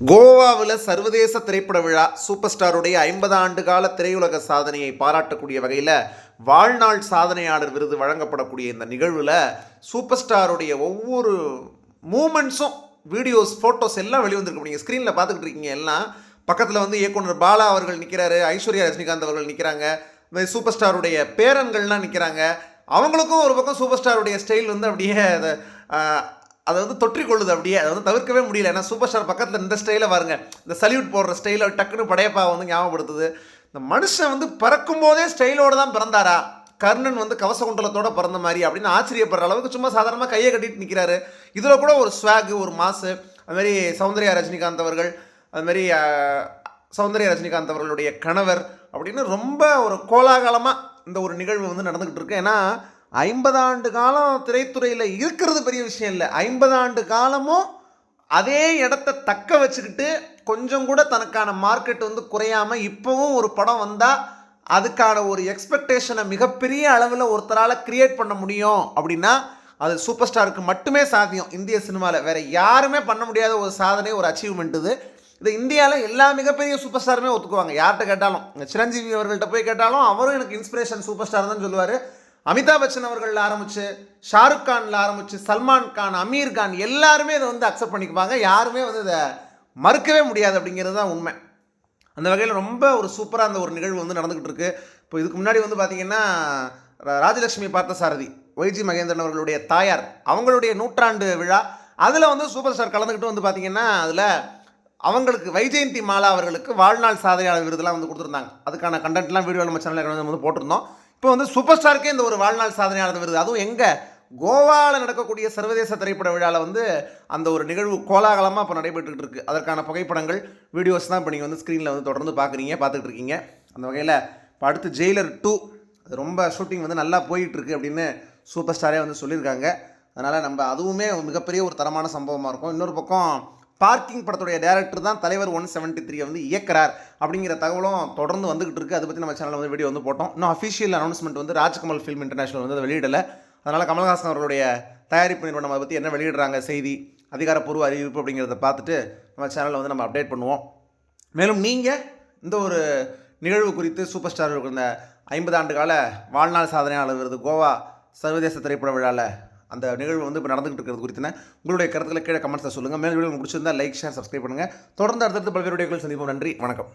கோவாவில் சர்வதேச திரைப்பட விழா சூப்பர் ஸ்டாருடைய ஐம்பது ஆண்டு கால திரையுலக சாதனையை பாராட்டக்கூடிய வகையில் வாழ்நாள் சாதனையாளர் விருது வழங்கப்படக்கூடிய இந்த நிகழ்வில் சூப்பர் ஸ்டாருடைய ஒவ்வொரு மூமெண்ட்ஸும் வீடியோஸ் ஃபோட்டோஸ் எல்லாம் வெளிவந்திருக்கும் நீங்கள் ஸ்க்ரீனில் பார்த்துக்கிட்டு இருக்கீங்க எல்லாம். பக்கத்தில் வந்து இயக்குனர் பாலா அவர்கள் நிற்கிறாரு ஐஸ்வர்யா ரஜினிகாந்த் அவர்கள் நிற்கிறாங்க இந்த மாதிரி சூப்பர் ஸ்டாருடைய பேரன்கள்லாம் நிற்கிறாங்க அவங்களுக்கும் ஒரு பக்கம் சூப்பர் ஸ்டாருடைய ஸ்டைல் வந்து அப்படியே அதை வந்து தொற்றி வந்து தொற்றிக்கொள்ளுது அப்படியே. அதை வந்து தவிர்க்கவே முடியல. ஏன்னா சூப்பர் ஸ்டார் பக்கத்தில் இந்த ஸ்டைலை பாருங்க. இந்த சல்யூட் போடுற ஸ்டைலை டக்குன்னு படையப்பா வந்து ஞாபகப்படுத்துது. இந்த மனுஷன் வந்து பிறக்கும் போதே ஸ்டைலோடு தான் பிறந்தாரா? கர்ணன் வந்து கவச குண்டலத்தோட பிறந்த மாதிரி அப்படின்னு ஆச்சரியப்படுற அளவுக்கு சும்மா சாதாரணமாக கையை கட்டிட்டு நிற்கிறாரு இதில் கூட ஒரு ஸ்வாகு ஒரு மாசு அதுமாரி சௌந்தர்யா ரஜினிகாந்த் அவர்கள் அதுமாரி சௌந்தர்யா ரஜினிகாந்த் அவர்களுடைய கணவர் அப்படின்னு ரொம்ப ஒரு கோலாகலமாக இந்த ஒரு நிகழ்வு வந்து நடந்துக்கிட்டு இருக்கு. ஏன்னா ஐம்பது ஆண்டு காலம் திரைத்துறையில் இருக்கிறது பெரிய விஷயம் இல்லை. ஐம்பது ஆண்டு காலமும் அதே இடத்த தக்க வச்சுக்கிட்டு கொஞ்சம் கூட தனக்கான மார்க்கெட் வந்து குறையாமல் இப்போவும் ஒரு படம் வந்தால் அதுக்கான ஒரு எக்ஸ்பெக்டேஷனை மிகப்பெரிய அளவில் ஒருத்தரால் க்ரியேட் பண்ண முடியும் அப்படின்னா அது சூப்பர் ஸ்டாருக்கு மட்டுமே சாத்தியம். இந்திய சினிமாவில் வேறு யாருமே பண்ண முடியாத ஒரு சாதனை ஒரு அச்சீவ்மெண்ட் இது. இது இந்தியாவில் எல்லா மிகப்பெரிய சூப்பர் ஸ்டாருமே ஒத்துக்குவாங்க. யார்கிட்ட கேட்டாலும்? சிரஞ்சீவி அவர்கள்ட்ட போய் கேட்டாலும் அவரும் எனக்கு இன்ஸ்பிரேஷன் சூப்பர் ஸ்டார் தான் சொல்லுவார். அமிதாப் பச்சன் அவர்கள் ஆரம்பித்து ஷாருக் கான்ல ஆரம்பித்து சல்மான் கான் அமீர் கான் எல்லாருமே இதை வந்து அக்செப்ட் பண்ணிக்குவாங்க. யாருமே வந்து இதை மறுக்கவே முடியாது அப்படிங்கிறது தான் உண்மை. அந்த வகையில் ரொம்ப ஒரு சூப்பராக அந்த ஒரு நிகழ்வு வந்து நடந்துக்கிட்டு இருக்கு. இப்போ இதுக்கு முன்னாடி வந்து பார்த்தீங்கன்னா ராஜலட்சுமி பார்த்த சாரதி ஒய்ஜி மகேந்திரன் அவர்களுடைய தாயார் அவங்களுடைய நூற்றாண்டு விழா அதில் வந்து சூப்பர் ஸ்டார் கலந்துக்கிட்டு வந்து பார்த்தீங்கன்னா அதில் அவங்களுக்கு வைஜெயந்தி மாலா அவர்களுக்கு வாழ்நாள் சாதனையாளர் விருதுலாம் வந்து கொடுத்துருந்தாங்க. அதுக்கான கண்டென்ட்லாம் வீடியோ நம்ம சேனலில் வந்து போட்டிருந்தோம். இப்போ வந்து சூப்பர் ஸ்டாருக்கே இந்த ஒரு வாழ்நாள் சாதனையானது வருது. அதுவும் எங்கே? கோவாவில் நடக்கக்கூடிய சர்வதேச திரைப்பட விழாவில் வந்து அந்த ஒரு நிகழ்வு கோலாகலமாக இப்போ நடைபெற்றுட்டு இருக்கு. அதற்கான புகைப்படங்கள் வீடியோஸ் தான் இப்போ நீங்கள் வந்து ஸ்க்ரீனில் வந்து தொடர்ந்து பார்க்குறீங்க பார்த்துட்டு இருக்கீங்க. அந்த வகையில் இப்போ அடுத்து ஜெயிலர் டூ அது ரொம்ப ஷூட்டிங் வந்து நல்லா போயிட்டுருக்கு அப்படின்னு சூப்பர் ஸ்டாரே வந்து சொல்லியிருக்காங்க. அதனால் நம்ம அதுவுமே மிகப்பெரிய ஒரு தரமான சம்பவமாக இருக்கும். இன்னொரு பக்கம் பார்க்கிங் படத்துடைய டேரக்டர் தான் தலைவர் ஒன் செவன்ட்டி த்ரீ வந்து இயக்கிறார் அப்படிங்கிற தகவலும் தொடர்ந்து வந்துகிட்டு இருக்கு. அதை பற்றி நம்ம சேனலில் வந்து வீடியோ வந்து போட்டோம். இன்னும் அஃபிஷியல் அனௌன்ஸ்மெண்ட் வந்து ராஜ்கமல் ஃபிலிம் இன்டர்நேஷனல் வந்து அதை வெளியிடலை. அதனால் கமல்ஹாசன் அவர்களுடைய தயாரிப்பு நிறுவனம் அதை பற்றி என்ன வெளியிடுறாங்க செய்தி அதிகாரப்பூர்வ அறிவிப்பு அப்படிங்கிறத பார்த்துட்டு நம்ம சேனலில் வந்து நம்ம அப்டேட் பண்ணுவோம். மேலும் நீங்கள் இந்த ஒரு நிகழ்வு குறித்து சூப்பர் ஸ்டார் இருக்கிற ஐம்பது ஆண்டு கால வாழ்நாள் சாதனையாளர் விருது கோவா சர்வதேச திரைப்பட விழாவில் அந்த நிகழ்வு வந்து இப்போ நடந்துகிட்டு இருக்கிறது குறித்துன உங்களுடைய கருத்துக்களை கீழே கமெண்ட்ஸில் சொல்லுங்கள் மேலும் வீடியோ உங்களுக்கு பிடிச்சிருந்தா லைக் ஷேர் சப்ஸ்கிரைப் பண்ணுங்கள் தொடர்ந்து அடுத்தடுத்து பல்வேறு வீடியோக்கள் சந்திப்போம். நன்றி. வணக்கம்.